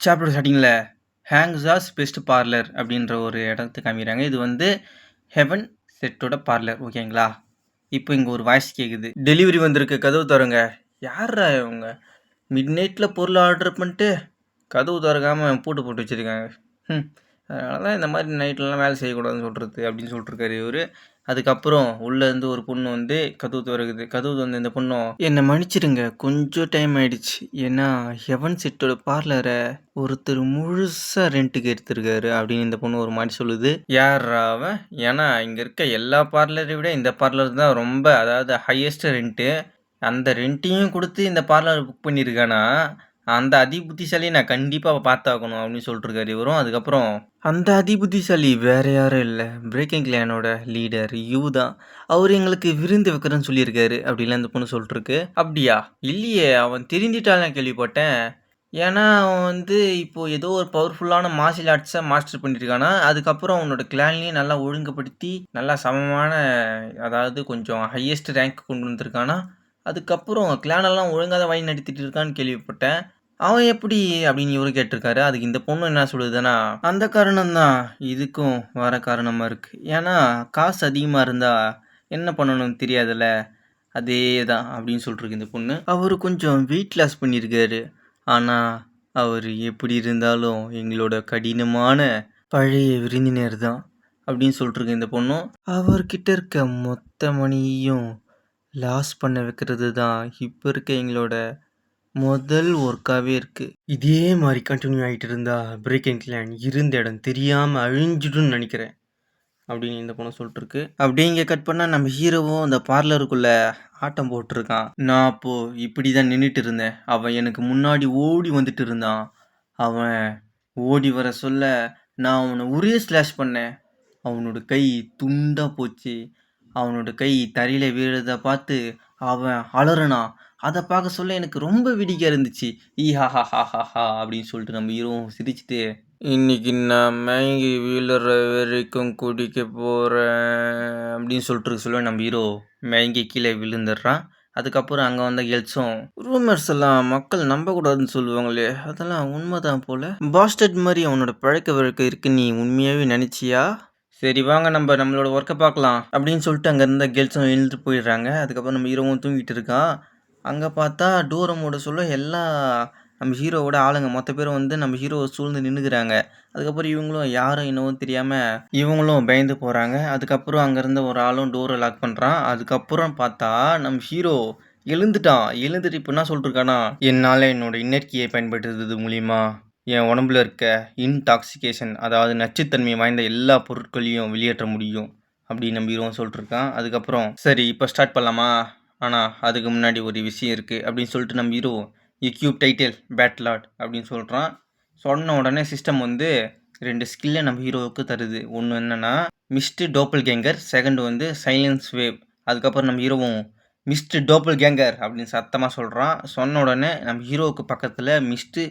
Chapter ஸ்டார்டிங்கில் ஹேங்ஸாஸ் best parlour அப்படின்ற ஒரு இடத்த காமிக்கிறாங்க. இது வந்து ஹெவன் செட்டோட பார்லர் ஓகேங்களா இப்போ இங்கே ஒரு வாய்ஸ் கேட்குது டெலிவரி வந்திருக்கு கதவு தரங்க யாரா இவங்க? மிட் நைட்டில் பொருள் ஆர்டர் பண்ணிட்டு கதவு திறக்காமல் பூட்டு போட்டு வச்சுருக்காங்க. ம் அதனால தான் இந்த மாதிரி நைட்லலாம் வேலை செய்யக்கூடாதுன்னு சொல்கிறது அப்படின்னு சொல்லிட்டுருக்காரு இவர். அதுக்கப்புறம் உள்ளேருந்து ஒரு பொண்ணு வந்து கதவு திறகுது கதவு வந்து இந்த பொண்ணும் என்னை மன்னிச்சிடுங்க கொஞ்சம் டைம் ஆயிடுச்சு. ஏன்னா ஹெவன் செட்டோட பார்லரை ஒருத்தர் முழுசாக ரெண்ட்டுக்கு எடுத்திருக்காரு அப்படின்னு இந்த பொண்ணு ஒரு மாதிரி சொல்லுது. யார் அவன்? ஏன்னா இங்கே இருக்க எல்லா பார்லரை விட இந்த பார்லர் தான் ரொம்ப அதாவது ஹையஸ்ட் ரெண்ட்டு அந்த ரெண்ட்டையும் கொடுத்து இந்த பார்லர் புக் பண்ணியிருக்கானா? அந்த அதி புத்திசாலியை நான் கண்டிப்பாக பார்த்தாகணும் அப்படின்னு சொல்லிட்டுருக்காரு இவரும். அதுக்கப்புறம் அந்த அதி புத்திசாலி யாரும் இல்லை. பிரேக்கிங் கிளானோட லீடர் யூ தான் அவர் எங்களுக்கு விருந்து வைக்கிறேன்னு சொல்லியிருக்காரு அப்படிலாம் அந்த பொண்ணு சொல்லிட்டுருக்கு. அப்படியா? இல்லையே அவன் தெரிஞ்சிட்டாலும் நான் கேள்விப்பட்டேன். ஏன்னா அவன் வந்து இப்போ ஏதோ ஒரு பவர்ஃபுல்லான மார்ஷியல் ஆர்ட்ஸை மாஸ்டர் பண்ணியிருக்கானா. அதுக்கப்புறம் அவனோட கிளான்லேயும் நல்லா ஒழுங்குபடுத்தி நல்லா சமமான அதாவது கொஞ்சம் ஹையஸ்ட் ரேங்க் கொண்டு வந்திருக்கானா. அதுக்கப்புறம் கிளானெல்லாம் ஒழுங்காக தான் வழி நடத்திட்டு இருக்கான்னு கேள்விப்பட்டேன். அவன் எப்படி அப்படின்னு இவரு கேட்டிருக்காரு. அதுக்கு இந்த பொண்ணு என்ன சொல்லுதுன்னா அந்த காரணம் தான் இதுக்கும் வர காரணமாக இருக்குது ஏன்னா காசு அதிகமாக இருந்தால் என்ன பண்ணணும்னு தெரியாதுல்ல. அதே தான் அப்படின்னு சொல்லிருக்கு இந்த பொண்ணு. அவர் கொஞ்சம் வெயிட் லாஸ் பண்ணியிருக்காரு. ஆனால் அவர் எப்படி இருந்தாலும் எங்களோட கடினமான பழைய விருந்தினர் தான் அப்படின்னு சொல்லிட்டுருக்கு இந்த பொண்ணும் அவர்கிட்ட இருக்க மொத்த மணியையும் லாஸ் பண்ண வைக்கிறது தான் இப்போ இருக்க எங்களோட முதல் ஒர்க்காகவே இருக்குது இதே மாதிரி கண்டினியூ ஆகிட்டு இருந்தா பிரேக் அண்ட் கிளான் இருந்த இடம் தெரியாமல் அழிஞ்சிடும்னு நினைக்கிறேன். அப்படின்னு இந்த பொண்ணு சொல்லிட்டுருக்கு அப்படியே இங்கே கட் பண்ணால் நம்ம ஹீரோவும் அந்த பார்லருக்குள்ளே ஆட்டம் போட்டிருக்கான். நான் அப்போது இப்படி தான் நின்றுட்டு இருந்தேன். அவன் எனக்கு முன்னாடி ஓடி வந்துட்டு இருந்தான். அவன் ஓடி வர சொல்ல நான் அவனை ஒரே ஸ்லாஷ் பண்ணேன். அவனோட கை துண்டாக போச்சு. அவனோட கை தரையில் வீழதை பார்த்து அவன் அலறனா. அதை பார்க்க சொல்ல எனக்கு ரொம்ப விடிக்க இருந்துச்சு. ஈ ஹா ஹா ஹா ஹா ஹா அப்படின்னு சொல்லிட்டு நம்ம ஹீரோவும் சிரிச்சுட்டு இன்னைக்கு நான் மயங்கி விழுற வரைக்கும் குடிக்க போகிறேன் அப்படின்னு சொல்லிட்டு சொல்ல நம்ம ஹீரோ மயங்கி கீழே விழுந்துடுறான். அதுக்கப்புறம் அங்கே வந்த கேர்ள்ஸும் ரூமர்ஸ் எல்லாம் மக்கள் நம்பக்கூடாதுன்னு சொல்லுவாங்களே அதெல்லாம் உண்மைதான் போல். பாஸ்டட் மாதிரி அவனோட பழக்க வழக்கம் இருக்கு நீ உண்மையாகவே நினச்சியா? சரி வாங்க நம்ம நம்மளோட ஒர்க்கை பார்க்கலாம் அப்படின்னு சொல்லிட்டு அங்கே இருந்த கேர்ள்ஸும் எழுந்துட்டு போயிடுறாங்க. அதுக்கப்புறம் நம்ம ஹீரோவும் தூங்கிட்டு இருக்கான். அங்கே பார்த்தா டோரமோட சொல்ல எல்லா நம்ம ஹீரோவோட ஆளுங்க மொத்த பேரும் வந்து நம்ம ஹீரோவை சூழ்ந்து நின்றுக்கிறாங்க அதுக்கப்புறம் இவங்களும் யாரும் என்னவோ தெரியாமல் இவங்களும் பயந்து போகிறாங்க அதுக்கப்புறம் அங்கேருந்த ஒரு ஆளும் டோரை லாக் பண்ணுறான் அதுக்கப்புறம் பார்த்தா நம்ம ஹீரோ எழுந்துட்டான். எழுந்துட்டு இப்போ என்ன சொல்லிட்டுருக்கானா என்னால் என்னோட இன்னர்க்கியை பயன்படுத்துறது மூலிமா என் உடம்புல இருக்க இன்டாக்சிகேஷன் அதாவது நச்சுத்தன்மை வாய்ந்த எல்லா பொருட்களையும் வெளியேற்ற முடியும் அப்படின்னு நம்ம ஹீரோவும் சொல்லிட்டுருக்கான். அதுக்கப்புறம் சரி இப்போ ஸ்டார்ட் பண்ணலாமா? ஆனால் அதுக்கு முன்னாடி ஒரு விஷயம் இருக்குது அப்படின்னு சொல்லிட்டு நம்ம ஹீரோ எக்யூப் டைட்டில் பேட்லாட் அப்படின்னு சொல்கிறான் சொன்ன உடனே சிஸ்டம் வந்து ரெண்டு ஸ்கில்லை நம்ம ஹீரோவுக்கு தருது. ஒன்று என்னென்னா மிஸ்டு டோப்பல் கேங்கர் செகண்ட் வந்து சைலன்ஸ் வேவ் அதுக்கப்புறம் நம்ம ஹீரோவும் மிஸ்டு டோப்பல் கேங்கர் அப்படின்னு சத்தமாக சொல்கிறான் சொன்ன உடனே நம்ம ஹீரோவுக்கு பக்கத்தில் மிஸ்டு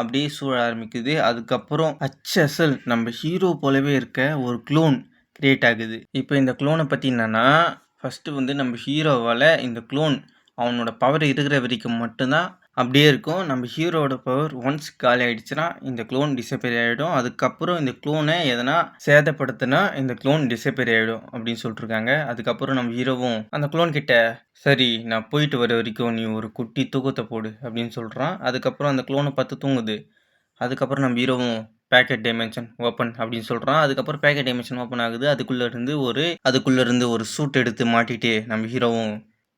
அப்படியே சூழ ஆரம்பிக்குது. அதுக்கப்புறம் ஹச்எஸ்எல் நம்ம ஹீரோ போலவே இருக்க ஒரு க்ளோன் கிரியேட் ஆகுது. இப்போ இந்த க்ளோனை பற்றி என்னென்னா ஃபஸ்ட்டு வந்து நம்ம ஹீரோவால் இந்த க்ளோன் அவனோட பவர் இருக்கிற வரைக்கும் மட்டும்தான் அப்படியே இருக்கும். நம்ம ஹீரோட பவர் ஒன்ஸ் காலி ஆயிடுச்சுன்னா இந்த க்ளோன் டிசப்பியர் ஆகிடும் அதுக்கப்புறம் இந்த க்ளோனை எதனா சேதப்படுத்தினா இந்த க்ளோன் டிசப்பியர் ஆகிடும் அப்படின்னு சொல்லிட்டுருக்காங்க அதுக்கப்புறம் நம்ம ஹீரோவும் அந்த க்ளோன் கிட்ட சரி நான் போயிட்டு வர வரைக்கும் நீ ஒரு குட்டி தூக்கத்தை போடு அப்படின்னு சொல்கிறான் அதுக்கப்புறம் அந்த க்ளோனை பார்த்து தூங்குது. அதுக்கப்புறம் நம்ம ஹீரோவும் பேக்கெட் டைமென்ஷன் ஓப்பன் அப்படின்னு சொல்கிறான் அதுக்கப்புறம் பேக்கெட் டைமென்ஷன் ஓப்பன் ஆகுது. அதுக்குள்ளே இருந்து ஒரு அதுக்குள்ளே இருந்து ஒரு சூட் எடுத்து மாட்டிட்டு நம்ம ஹீரோவும்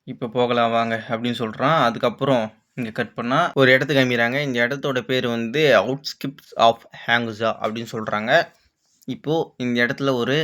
இப்போ போகலாம் வாங்க அப்படின்னு சொல்கிறான் அதுக்கப்புறம் இங்கே கட் பண்ணால் ஒரு இடத்துக்கு காமிக்கிறாங்க இந்த இடத்தோட பேர் வந்து அவுட்ஸ்கிப்ஸ் ஆஃப் ஹேங்குஸா அப்படின்னு சொல்கிறாங்க இப்போது இந்த இடத்துல ஒரு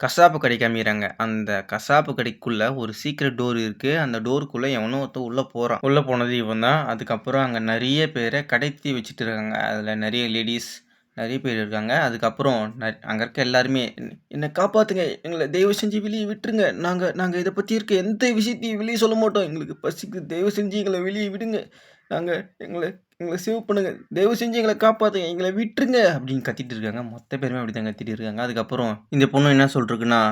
கசாப்பு கடை காமிக்கிறாங்க அந்த கசாப்பு கடைக்குள்ளே ஒரு சீக்ரெட் டோர் இருக்குது அந்த டோருக்குள்ளே எவனோ ஒருத்தன் உள்ளே போகிறான் உள்ளே போனது இவன் தான் அதுக்கப்புறம் அங்கே நிறைய பேரை கடத்தி வச்சுட்டு இருக்காங்க. அதில் நிறைய லேடிஸ் நிறைய பேர் இருக்காங்க. அதுக்கப்புறம் அங்கே இருக்க எல்லாருமே என்னை காப்பாற்றுங்க எங்களை தயவு செஞ்சு வெளியே விட்டுருங்க. நாங்கள் நாங்கள் இதை பற்றி இருக்க எந்த விஷயத்தையும் வெளியே சொல்ல மாட்டோம். எங்களுக்கு பசிக்கு தயவு செஞ்சு எங்களை வெளியே விடுங்க. நாங்கள் எங்களை எங்களை சேவ் பண்ணுங்க. தயவு செஞ்சு எங்களை காப்பாற்றுங்க எங்களை விட்டுருங்க. அப்படின்னு கத்திட்டு இருக்காங்க. மொத்த பேருமே அப்படி தான் கத்திட்டு இருக்காங்க. அதுக்கப்புறம் இந்த பொண்ணு என்ன சொல்லிருக்குன்னா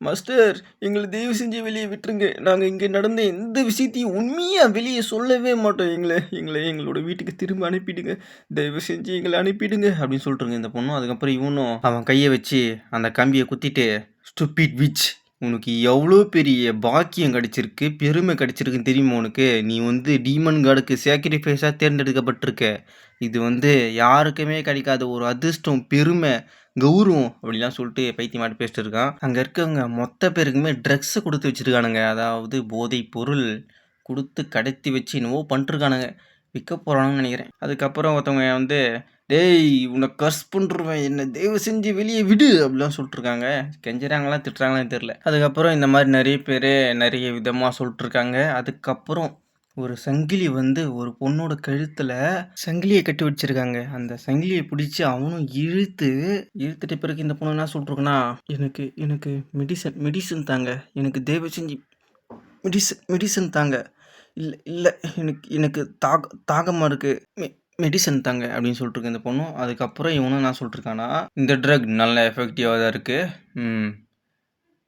மாஸ்டர் எங்களை தயவு செஞ்சு வெளியே விட்டுருங்க. நாங்கள் இங்கே நடந்த எந்த விஷயத்தையும் உண்மையாக வெளியே சொல்லவே மாட்டோம். எங்களை எங்களை எங்களோட வீட்டுக்கு திரும்ப அனுப்பிடுங்க. தயவு செஞ்சு எங்களை அனுப்பிடுங்க அப்படின்னு சொல்லிட்டுருங்க இந்த பொண்ணும். அதுக்கப்புறம் இவனும் அவன் கையை வச்சு அந்த கம்பியை குத்திட்டு ஸ்டூபிட் விச் உனக்கு எவ்வளோ பெரிய பாக்கியம் கிடச்சிருக்கு பெருமை கிடச்சிருக்குன்னு தெரியுமா உனக்கு? நீ வந்து டீமன் கார்டுக்கு சாக்ரிஃபைஸாக தேர்ந்தெடுக்கப்பட்டிருக்க. இது வந்து யாருக்குமே கிடைக்காத ஒரு அதிர்ஷ்டம் பெருமை கௌரவம் அப்படிலாம் சொல்லிட்டு பைத்தியமாட்டு பேசிட்டு இருக்கான். அங்கே இருக்கவங்க மொத்த பேருக்குமே ட்ரக்ஸை கொடுத்து வச்சிருக்கானுங்க. அதாவது போதைப் பொருள் கொடுத்து கடத்தி வச்சு என்னவோ பண்ணிட்டுருக்கானுங்க விற்க போகிறானுங்க நினைக்கிறேன். அதுக்கப்புறம் ஒருத்தவங்க வந்து டேய் உன்னை கர்ஸ் பண்ணுருவேன் என்ன தயவு செஞ்சு வெளியே விடு அப்படிலாம் சொல்லிட்டுருக்காங்க. கெஞ்சுறாங்களா திட்டுறாங்களான்னு தெரில அதுக்கப்புறம் இந்த மாதிரி நிறைய பேர் நிறைய விதமாக சொல்லிட்டுருக்காங்க. அதுக்கப்புறம் ஒரு சங்கிலி வந்து ஒரு பொண்ணோட கழுத்தில் சங்கிலியை கட்டி வச்சிருக்காங்க. அந்த சங்கிலியை பிடிச்சி அவனும் இழுத்து இழுத்துட்ட பிறகு இந்த பொண்ணு என்ன சொல்லிட்டுருக்குன்னா எனக்கு எனக்கு மெடிசன் மெடிசன் தாங்க. எனக்கு தயவு செஞ்சு மெடிசன் மெடிசன் தாங்க. இல்லை இல்லை எனக்கு எனக்கு தாக தாகமாக இருக்குது மெடிசன் தாங்க அப்படின்னு சொல்லிட்டு இந்த பொண்ணும் அதுக்கப்புறம் இவனும் என்ன சொல்லிட்டுருக்கானா இந்த ட்ரக் நல்ல எஃபெக்டிவாக தான் இருக்குது ம்.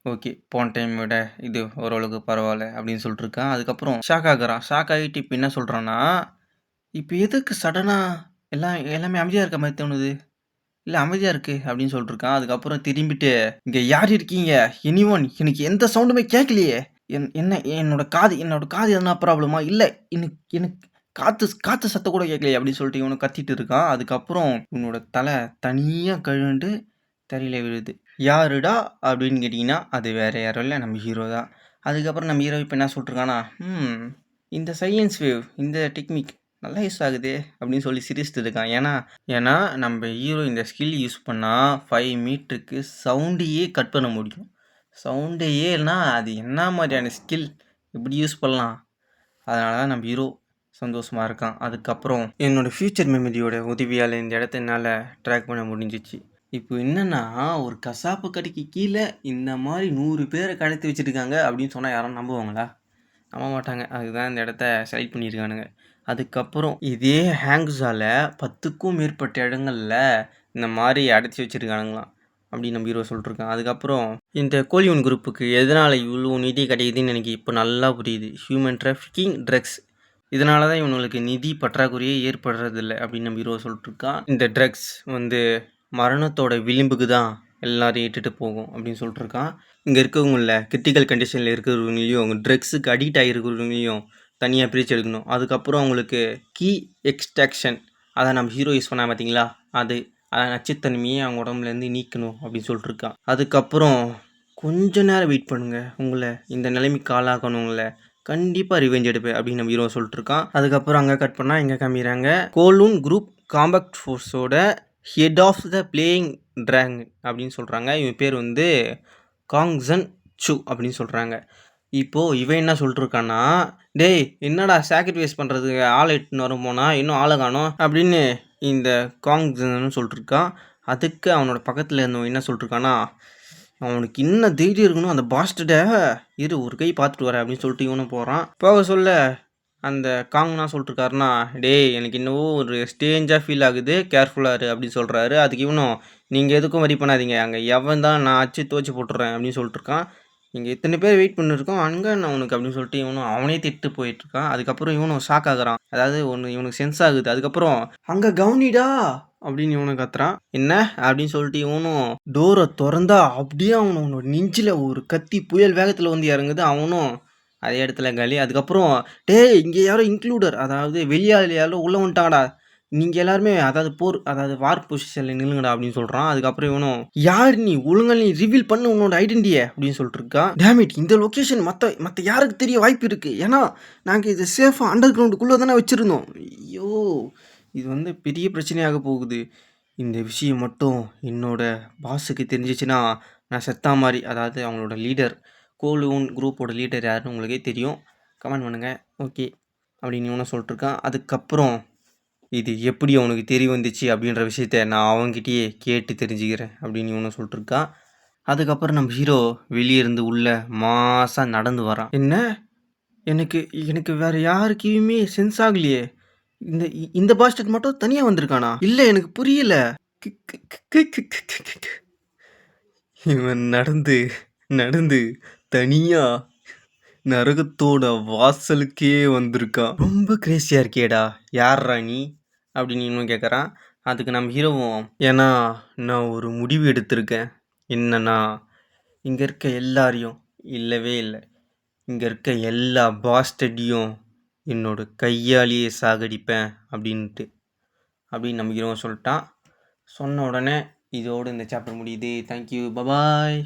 ஓகே போன டைம் விட இது ஓரளவுக்கு பரவாயில்ல அப்படின்னு சொல்லிட்டுருக்கான் அதுக்கப்புறம் ஷாக் ஆகுறான். ஷாக் ஆகிட்டு இப்போ என்ன சொல்கிறான்னா இப்போ எதுக்கு சடனாக எல்லாம் எல்லாமே அமைதியாக இருக்க மாதிரி தோணுது? இல்லை அமைதியாக இருக்குது அப்படின்னு சொல்லிட்டுருக்கான் அதுக்கப்புறம் திரும்பிட்டு இங்கே யார் இருக்கீங்க? எனி ஒன் எனக்கு எந்த சவுண்டுமே கேட்கலையே என் என்ன என்னோட காது என்னோட காது எதனா ப்ராப்ளமா இல்லை எனக்கு எனக்கு காற்று காற்று சத்தம் கூட கேட்கலையே அப்படின்னு சொல்லிட்டு இவனு கத்திட்டு இருக்கான். அதுக்கப்புறம் இவனோட தலை தனியாக கழுண்டு தரையில விழுது. யாருடா அப்படின்னு கேட்டிங்கன்னா அது வேறு யாரும் இல்லை. நம்ம ஹீரோ தான். அதுக்கப்புறம் நம்ம ஹீரோ இப்போ என்ன சொல்லிட்டுருக்கானா ம் இந்த சைலன்ஸ் வேவ் இந்த டெக்னிக் நல்லா யூஸ் ஆகுது அப்படின்னு சொல்லி சிரிச்சுட்டு இருக்கான். ஏன்னா ஏன்னா நம்ம ஹீரோ இந்த ஸ்கில் யூஸ் பண்ணால் ஃபைவ் மீட்டருக்கு சவுண்டையே கட் பண்ண முடியும். சவுண்டையே இல்லைனா அது என்ன மாதிரியான ஸ்கில் இப்படி யூஸ் பண்ணலாம்? அதனால தான் நம்ம ஹீரோ சந்தோஷமாக இருக்கான். அதுக்கப்புறம் என்னோடய ஃப்யூச்சர் மெமரியோட உதவியால் இந்த இடத்த என்னால் ட்ராக் பண்ண முடிஞ்சிச்சு. இப்போ என்னென்னா ஒரு கசாப்பு கடைக்கு கீழே இந்த மாதிரி நூறு பேரை கடத்தி வச்சுருக்காங்க அப்படின்னு சொன்னால் யாரும் நம்புவாங்களா? நம்ப மாட்டாங்க. அதுதான் இந்த இடத்த செலக்ட் பண்ணியிருக்கானுங்க. அதுக்கப்புறம் இதே ஹேங்ஸால் பத்துக்கும் மேற்பட்ட இடங்களில் இந்த மாதிரி அடைச்சி வச்சுருக்கானுங்களாம் அப்படின்னு நம்ம ஹீரோ சொல்லிட்டுருக்கான். அதுக்கப்புறம் இந்த கோலியூன் குரூப்புக்கு எதனால் இவ்வளோ நிதி கிடைக்குதுன்னு எனக்கு இப்போ நல்லா புரியுது. ஹியூமன் டிராஃபிக்கிங் ட்ரக்ஸ் இதனால தான் இவங்களுக்கு நிதி பற்றாக்குறையே ஏற்படுறதில்ல அப்படின்னு நம்ம ஹீரோ சொல்லிட்டுருக்கான். இந்த ட்ரக்ஸ் வந்து மரணத்தோட விளிம்புக்கு தான் எல்லாரையும் இட்டுட்டு போகும் அப்படின்னு சொல்லிட்டுருக்கான். இங்கே இருக்கவங்கள கிரிட்டிக்கல் கண்டிஷனில் இருக்கிறவங்களையும் அவங்க ட்ரக்ஸுக்கு அடிக்ட் ஆகிருக்கிறவங்களையும் தனியாக பிரித்து எடுக்கணும். அதுக்கப்புறம் அவங்களுக்கு கீ எக்ஸ்ட்ராக்ஷன் அதை நம்ம ஹீரோ யூஸ் பண்ணால் பார்த்தீங்களா? அது அதை நச்சுத்தன்மையை அவங்க உடம்புலேருந்து நீக்கணும் அப்படின்னு சொல்லிட்டுருக்கான். அதுக்கப்புறம் கொஞ்ச நேரம் வெயிட் பண்ணுங்கள் உங்களை இந்த நிலைமைக்கு ஆளாகணுங்களை கண்டிப்பாக ரிவெஞ்ச் எடுப்பேன் அப்படின்னு நம்ம ஹீரோ சொல்லிட்டுருக்கான். அதுக்கப்புறம் அங்கே கட் பண்ணால் இங்கே கம்மிறாங்க கோலூன் குரூப் காம்பேக்ட் ஃபோர்ஸோட ஹெட் ஆஃப் த பிளேயிங் ட்ராங் அப்படின்னு சொல்கிறாங்க இவன் பேர் வந்து காங்ஸன் சு அப்படின்னு சொல்கிறாங்க இப்போது இவன் என்ன சொல்லிட்டுருக்கான்னா டேய் என்னடா சாக்ரிஃபைஸ் பண்ணுறதுக்கு ஆள் எட்டுன்னு வரும் போனால் இன்னும் ஆளை காணும் அப்படின்னு இந்த காங்ஸன் சொல்லிட்டுருக்கான். அதுக்கு அவனோட பக்கத்தில் இருந்தவன் என்ன சொல்லிட்டுருக்கான்னா அவனுக்கு என்ன தைரியம் இருக்கணும் அந்த பாஸ்டர்டை இரு ஒரு கை பார்த்துட்டு வரேன் அப்படின்னு சொல்லிட்டு இவனும் போகிறான் போக சொல்ல அந்த காங்னா சொல்லிட்டுருக்காருனா டேய் எனக்கு என்னவோ ஒரு ஸ்டேஞ்சாக ஃபீல் ஆகுது. கேர்ஃபுல்லாக இரு அப்படின்னு சொல்கிறாரு அதுக்கு இவனும் நீங்கள் எதுக்கும் வரி பண்ணாதீங்க. அங்கே எவன் தான் நான் அச்சு துவச்சி போட்டுறேன் அப்படின்னு சொல்லிட்டுருக்கான். இங்கே இத்தனை பேர் வெயிட் பண்ணிருக்கோம். அங்கே நான் உனக்கு அப்படின்னு சொல்லிட்டு இவனும் அவனே திட்டு போயிட்டுருக்கான். அதுக்கப்புறம் இவனும் ஷாக் ஆகுறான். அதாவது ஒன்று இவனுக்கு சென்ஸ் ஆகுது. அதுக்கப்புறம் அங்கே கவுனிடா! அப்படின்னு இவனை கத்துறான். என்ன? அப்படின்னு சொல்லிட்டு இவனும் டோரை திறந்தா அப்படியே அவனோட நெஞ்சில் ஒரு கத்தி புயல் வேகத்தில் வந்து இறங்குது. அவனும் அதே இடத்துல களி. அதுக்கப்புறம் டேய் இங்கே யாரோ இன்க்ளூடர் அதாவது வெளியாள் யாரோ உள்ளே வந்துட்டாங்கடா. நீங்கள் எல்லாருமே அதாவது போர் அதாவது வார் பொசிஷனில் நில்லுங்கடா அப்படின்னு சொல்கிறான் அதுக்கப்புறம் இவனும் யார் நீ? ஒழுங்கா நீ ரிவீல் பண்ண உன்னோட ஐடென்டிட்டியை அப்படின்னு சொல்லிட்டு இருக்கான் டேமிட் இந்த லொக்கேஷன் மற்ற மற்ற யாருக்கு தெரிய வாய்ப்பு இருக்குது ஏன்னா நாங்கள் இதை சேஃபாக அண்டர் கிரவுண்டுக்குள்ளே தானே வச்சுருந்தோம். ஐயோ. இது வந்து பெரிய பிரச்சனையாக போகுது. இந்த விஷயம் மட்டும் என்னோட பாஸுக்கு தெரிஞ்சிச்சுன்னா நான் செத்தா மாதிரி அதாவது அவங்களோட லீடர் கோலூன் குரூப்போட லீடர் யாருன்னு உங்களுக்கே தெரியும். கமெண்ட் பண்ணுங்கள் ஓகே அப்படின்னு இவனை சொல்லிட்டுருக்கான். அதுக்கப்புறம் இது எப்படி அவனுக்கு தெரிய வந்துச்சு அப்படின்ற விஷயத்த நான் அவங்ககிட்டயே கேட்டு தெரிஞ்சுக்கிறேன் அப்படின்னு இவனை சொல்லிட்டுருக்கான். அதுக்கப்புறம் நம்ம ஹீரோ வெளியே இருந்து உள்ள மாசாக நடந்து வரான். என்ன? எனக்கு எனக்கு வேற யாருக்கையுமே சென்ஸ் ஆகலையே. இந்த இந்த பாஸ்டர் மட்டும் தனியாக வந்திருக்கானா? இல்லை எனக்கு புரியல. இவன் நடந்து நடந்து தனியா நரகத்தோட வாசலுக்கே வந்திருக்கான். ரொம்ப கிரேசியாக இருக்கேடா யார்ரா நீ? அப்படின்னு இன்னும் கேட்குறான் அதுக்கு நம்ம ஹீரோவும் ஏன்னா நான் ஒரு முடிவு எடுத்திருக்கேன். என்னன்னா இங்கே இருக்க எல்லாரையும் இல்லவே இல்லை. இங்கே இருக்க எல்லா பாஸ்டடியும் என்னோட கையாலேயே சாகடிப்பேன் அப்படின்ட்டு அப்படின்னு நம்புகிறவங்க சொல்லிட்டான். சொன்ன உடனே இதோடு இந்த சாப்டர் முடியுது. Thank you bye bye